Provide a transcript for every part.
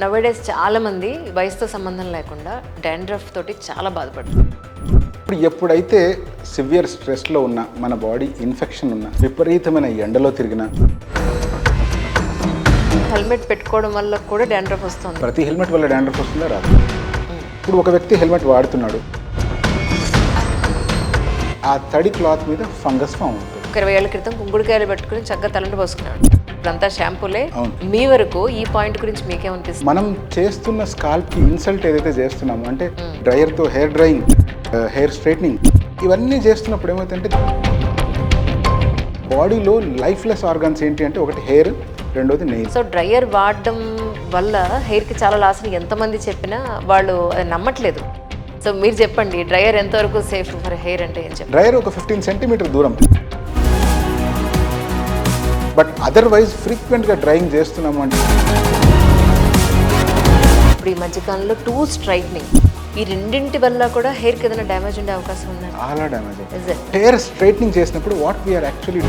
Nowadays చాలా మంది వయసుతో సంబంధం లేకుండా డాండ్రఫ్ తోటి చాలా బాధపడుతున్నారు ఇప్పుడు ఎప్పుడైతే సివియర్ స్ట్రెస్లో ఉన్న మన బాడీ ఇన్ఫెక్షన్ ఉన్న విపరీతమైన ఎండలో తిరిగిన హెల్మెట్ పెట్టుకోవడం వల్ల కూడా డాండ్రఫ్ వస్తుంది. ప్రతి హెల్మెట్ వల్ల డాండ్రఫ్ వస్తుందా? రాదు. ఇప్పుడు ఒక వ్యక్తి హెల్మెట్ వాడుతున్నాడు. ఆ తడి క్లాత్ మీద ఫంగస్ ఫామ్ ఒక ఇరవై ఏళ్ళ క్రితం కుంకుడుకాయలు పెట్టుకుని చక్కగా తలంటి పోసుకున్నాడు ఇప్పుడంతా షాంపూలే. మీ వరకు ఈ పాయింట్ గురించి మీకేమనిపిస్తుంది మనం చేస్తున్న స్కాల్ప్కి ఇన్సల్ట్ ఏదైతే చేస్తున్నామో అంటే డ్రైయర్తో హెయిర్ డ్రైయింగ్ హెయిర్ స్ట్రైట్నింగ్ ఇవన్నీ చేస్తున్నప్పుడు ఏమవుతుందంటే బాడీలో లైఫ్లెస్ ఆర్గన్స్ ఏంటి అంటే ఒకటి హెయిర్ రెండోది నెయిల్. సో డ్రయర్ వాడడం వల్ల హెయిర్కి చాలా లాస్ ఎంతమంది చెప్పినా వాళ్ళు అది నమ్మట్లేదు. సో మీరు చెప్పండి డ్రయర్ ఎంతవరకు సేఫ్ ఫర్ హెయిర్ అంటే ఏం చెప్పండి? డ్రైయర్ ఒక ఫిఫ్టీన్ సెంటీమీటర్ దూరం. బట్ అదర్వైజ్ ఫ్రీక్వెంట్గా డ్రైయింగ్ చేస్తున్నాము అంటే ఇప్పుడు ఈ మధ్యకాలంలో టూ స్ట్రైట్నింగ్. ఈ రెండింటి వల్ల కూడా హెయిర్కి ఏదైనా డ్యామేజ్ ఉండే అవకాశం ఉందండి చాలా డ్యామేజ్? హెయిర్ స్ట్రైట్నింగ్ చేసినప్పుడు what we are actually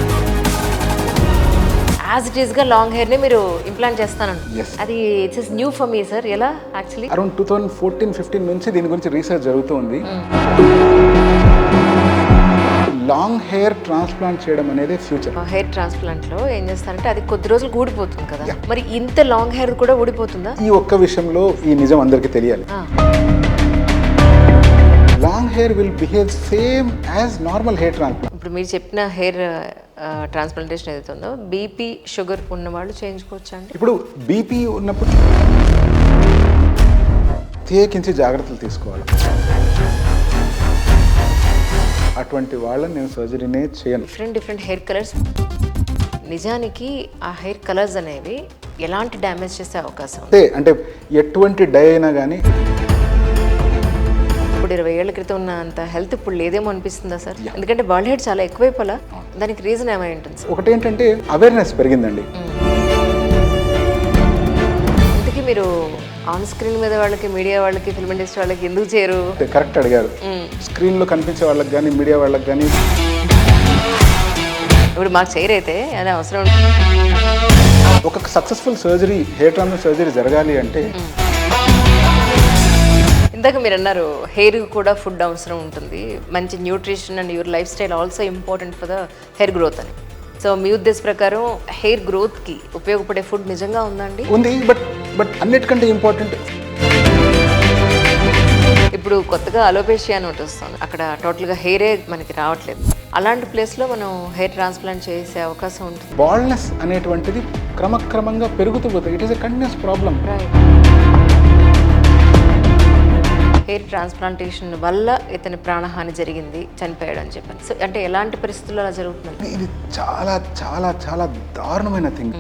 as it ఈస్గా లాంగ్ హెయిర్ని మీరు ఇంప్లాంట్ చేస్తానండి Yes. అది it's is new for me sir ఎలా? Actually around two thousand fourteen fifteen నుంచి దీని గురించి రీసెర్చ్ జరుగుతూ ఉంది. లాంగ్ హెయిర్ ట్రాన్స్ప్లాంట్ చేయడం అనేది ఫ్యూచర్. హెయిర్ ట్రాన్స్ప్లాంట్లో ఏం చేస్తారంటే అది కొద్ది రోజులు ఊడిపోతుంది కదా. మరి ఇంత లాంగ్ హెయిర్ కూడా ఊడిపోతుందా? ఈ ఒక్క విషయంలో ఈ నిజం అందరికీ తెలియాలి. Long hair will behave same as normal hair transplant. ఇప్పుడు మీరు చెప్పిన హెయిర్ ట్రాన్స్ప్లాంటేషన్ ఏదైతే ఉందో బీపీ షుగర్ ఉన్న వాళ్ళు చేయించుకోవచ్చా అండి? ఇప్పుడు బీపీ ఉన్నప్పుడు ప్రత్యేకించి జాగ్రత్తలు తీసుకోవాలి. అటువంటి వాళ్ళని నేను సర్జరీనే చేయను. డిఫరెంట్ డిఫరెంట్ హెయిర్ కలర్స్ నిజానికి ఆ హెయిర్ కలర్స్ అనేవి ఎలాంటి డ్యామేజ్ చేసే అవకాశం ఉంది? అంతే అంటే ఎటువంటి డై అయినా కానీ ఇప్పుడు ఇరవై ఏళ్ళ క్రితం ఉన్న అంత హెల్త్ ఇప్పుడు లేదేమో అనిపిస్తుందా సార్? ఎందుకంటే బాడీ హెడ్ చాలా ఎక్కువైపోలా? దానికి రీజన్ ఏమై ఉంటుంది సార్? ఒకటి ఏంటంటే అవేర్నెస్ పెరిగిందండి ఇంతకీ మీరు ఆన్ స్క్రీన్ మీద వాళ్ళకి మీడియా వాళ్ళకి ఫిల్మ్ ఇండస్ట్రీ వాళ్ళకి ఎందుకు చేయరు కరెక్ట్ అడిగారు. స్క్రీన్లో కనిపించే వాళ్ళకి కానీ మీడియా వాళ్ళకి కానీ ఇప్పుడు మాకు చేయరైతే అదే అవసరం. ఒక successful surgery hair transfer surgery జరగాలి అంటే ఇందాక మీరు అన్నారు హెయిర్ కూడా ఫుడ్ అవసరం ఉంటుంది. మంచి nutrition and your life style also important for the hair growth అని. సో మీ ఉద్దేశ ప్రకారం హెయిర్ గ్రోత్కి ఉపయోగపడే ఫుడ్ నిజంగా ఉందండి? ఉంది బట్ బట్ అన్నిటికంటే ఇంపార్టెంట్. ఇప్పుడు కొత్తగా అలోపేషియా అని ఒకటి వస్తుంది. అక్కడ టోటల్గా హెయిరే మనకి రావట్లేదు. అలాంటి ప్లేస్లో మనం హెయిర్ ట్రాన్స్ప్లాంట్ చేసే అవకాశం ఉంటుంది. బాల్నెస్ అనేటువంటిది క్రమక్రమంగా పెరుగుతూ పోతుంది. It is a continuous problem hair transplantation వల్ల ఇతని ప్రాణహాని జరిగింది చనిపోయాడు అని చెప్పాను. సో అంటే ఎలాంటి పరిస్థితుల్లో అలా జరుగుతుంది? ఇది చాలా చాలా చాలా దారుణమైన థింగ్.